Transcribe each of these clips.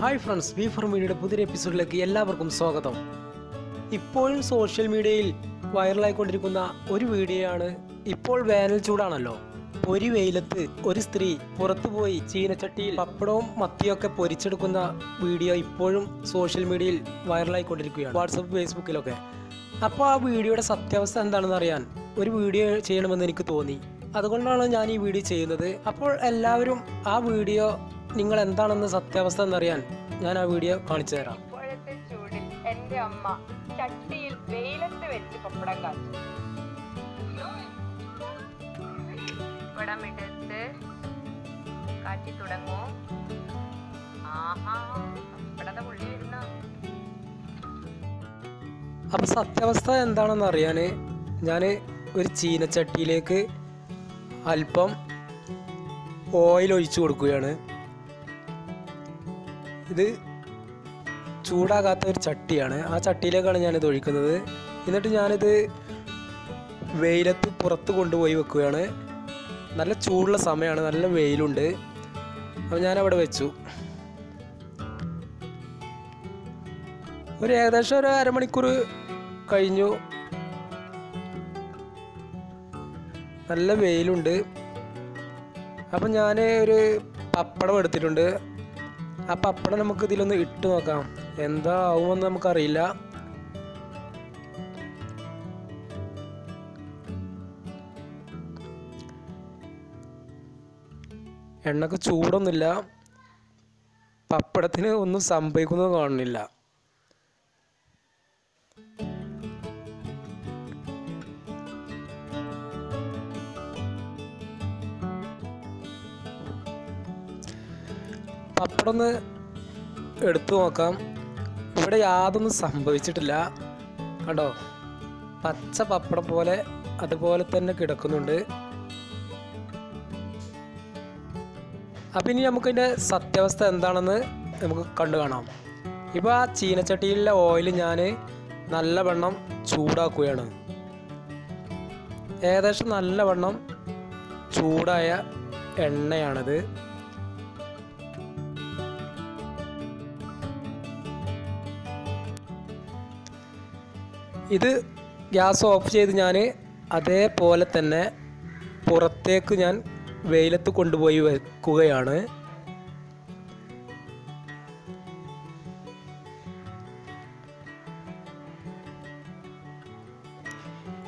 Hi friends B four മീഡിയയുടെ പുതിയ എപ്പിസോഡിലേക്ക് എല്ലാവർക്കും സ്വാഗതം. ഇപ്പോഴും സോഷ്യൽ മീഡിയയിൽ വൈറലായിക്കൊണ്ടിരിക്കുന്ന ഒരു വീഡിയോയാണ് ഇപ്പോൾ വേനൽ ചൂടാണല്ലോ. ഒരു വെയിലത്ത് ഒരു സ്ത്രീ പുറത്തുപോയി ചീനച്ചട്ടിയിൽ പപ്പടവും മത്തിയൊക്കെ പൊരിച്ചെടുക്കുന്ന വീഡിയോ ഇപ്പോഴും സോഷ്യൽ മീഡിയയിൽ വൈറലായിക്കൊണ്ടിരിക്കുകയാണ് വാട്സപ്പ് ഫേസ്ബുക്കിലൊക്കെ അപ്പോൾ ആ വീഡിയോയുടെ സത്യാവസ്ഥ എന്താണെന്ന് അറിയാൻ ഒരു വീഡിയോ ചെയ്യണമെന്ന് എനിക്ക് തോന്നി. അതുകൊണ്ടാണ് ഞാൻ ഈ വീഡിയോ ചെയ്യുന്നത്. അപ്പോൾ എല്ലാവരും ആ വീഡിയോ നിങ്ങൾ എന്താണെന്ന് സത്യാവസ്ഥ എന്നറിയാൻ ഞാൻ ആ വീഡിയോ കാണിച്ചു തരാം. ഇപ്പോഴത്തെ ചൂടിൽ എന്റെ അമ്മ ചട്ടിയിൽ വെയിലത്ത് വെച്ച് പപ്പടം കാച്ചു. പപ്പടം എടുത്ത് കാച്ചി തുടങ്ങൂ. ആഹാ പപ്പടത്തെ പുള്ളി വരുന്ന. അപ്പോൾ സത്യാവസ്ഥ എന്താണെന്ന് അറിയാൻ ഞാൻ ഒരു ചീനച്ചട്ടിയിലേക്ക് അല്പം ഓയിൽ ഒഴിച്ചു കൊടുക്കുകയാണ്. ഇത് ചൂടാകാത്ത ഒരു ചട്ടിയാണ്. ആ ചട്ടിയിലേക്കാണ് ഞാനിത് ഒഴിക്കുന്നത്. എന്നിട്ട് ഞാനിത് വെയിലത്ത് പുറത്ത് കൊണ്ടുപോയി വെക്കുകയാണ്. നല്ല ചൂടുള്ള സമയമാണ്. നല്ല വെയിലുണ്ട്. അപ്പോൾ ഞാനവിടെ വെച്ചു. ഒരു ഏകദേശം ഒരു അരമണിക്കൂർ കഴിഞ്ഞു. നല്ല വെയിലുണ്ട്. അപ്പം ഞാൻ ഒരു പപ്പടം എടുത്തിട്ടുണ്ട്. ആ പപ്പടം നമുക്ക് ഇതിലൊന്ന് ഇട്ട് നോക്കാം. എന്താ ആവുമെന്ന് നമുക്കറിയില്ല. എണ്ണക്ക് ചൂടൊന്നുമില്ല. പപ്പടത്തിന് ഒന്നും സംഭവിക്കുന്നത് കാണുന്നില്ല. പപ്പടം ഒന്ന് എടുത്തു നോക്കാം. ഇവിടെ യാതൊന്നും സംഭവിച്ചിട്ടില്ല. കണ്ടോ? പച്ച പപ്പടം പോലെ അതുപോലെ തന്നെ കിടക്കുന്നുണ്ട്. അപ്പം ഇനി നമുക്കതിന്റെ സത്യാവസ്ഥ എന്താണെന്ന് നമുക്ക് കണ്ടു കാണാം. ഇപ്പോൾ ആ ചീനച്ചട്ടിയിലെ ഓയിൽ ഞാൻ നല്ലവണ്ണം ചൂടാക്കുകയാണ്. ഏകദേശം നല്ലവണ്ണം ചൂടായ എണ്ണയാണിത്. ഇത് ഗ്യാസ് ഓഫ് ചെയ്ത് ഞാൻ അതേപോലെ തന്നെ പുറത്തേക്ക് ഞാൻ വെയിലത്ത് കൊണ്ടുപോയി വെക്കുകയാണ്.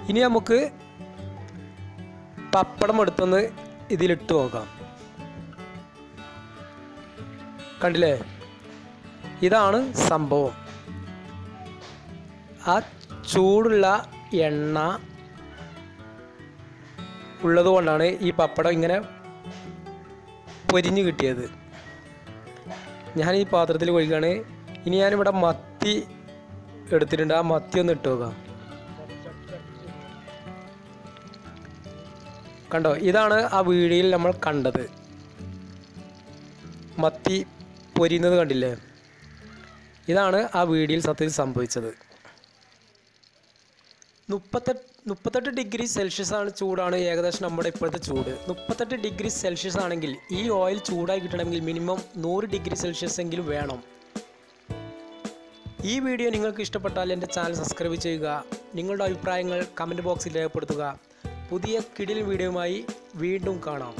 ഇനി നമുക്ക് പപ്പടം എടുത്തൊന്ന് ഇതിലിട്ട് നോക്കാം. കണ്ടില്ലേ? ഇതാണ് സംഭവം. ആ ചൂടുള്ള എണ്ണ ഉള്ളതുകൊണ്ടാണ് ഈ പപ്പടം ഇങ്ങനെ പൊരിഞ്ഞു കിട്ടിയത്. ഞാൻ ഈ പാത്രത്തിൽ കൊഴിക്കുകയാണ്. ഇനി ഞാനിവിടെ മത്തി എടുത്തിട്ടുണ്ട്. ആ മത്തി ഒന്ന് ഇട്ട് നോക്കാം. കണ്ടോ? ഇതാണ് ആ വീഡിയോയിൽ നമ്മൾ കണ്ടത്. മത്തി പൊരിയുന്നത് കണ്ടില്ലേ? ഇതാണ് ആ വീഡിയോയിൽ സത്യത്തിൽ സംഭവിച്ചത്. മുപ്പത്തെട്ട് മുപ്പത്തെട്ട് ഡിഗ്രി സെൽഷ്യസ് ആണ് ചൂടാണ് ഏകദേശം നമ്മുടെ ഇപ്പോഴത്തെ ചൂട്. മുപ്പത്തെട്ട് ഡിഗ്രി സെൽഷ്യസ് ആണെങ്കിൽ ഈ ഓയിൽ ചൂടായി കിട്ടണമെങ്കിൽ മിനിമം നൂറ് ഡിഗ്രി സെൽഷ്യസ് എങ്കിലും വേണം. ഈ വീഡിയോ നിങ്ങൾക്ക് ഇഷ്ടപ്പെട്ടാൽ എന്റെ ചാനൽ സബ്സ്ക്രൈബ് ചെയ്യുക നിങ്ങളുടെ അഭിപ്രായങ്ങൾ കമന്റ് ബോക്സിൽ രേഖപ്പെടുത്തുക. പുതിയ കിടിൽ വീഡിയോയുമായി വീണ്ടും കാണാം.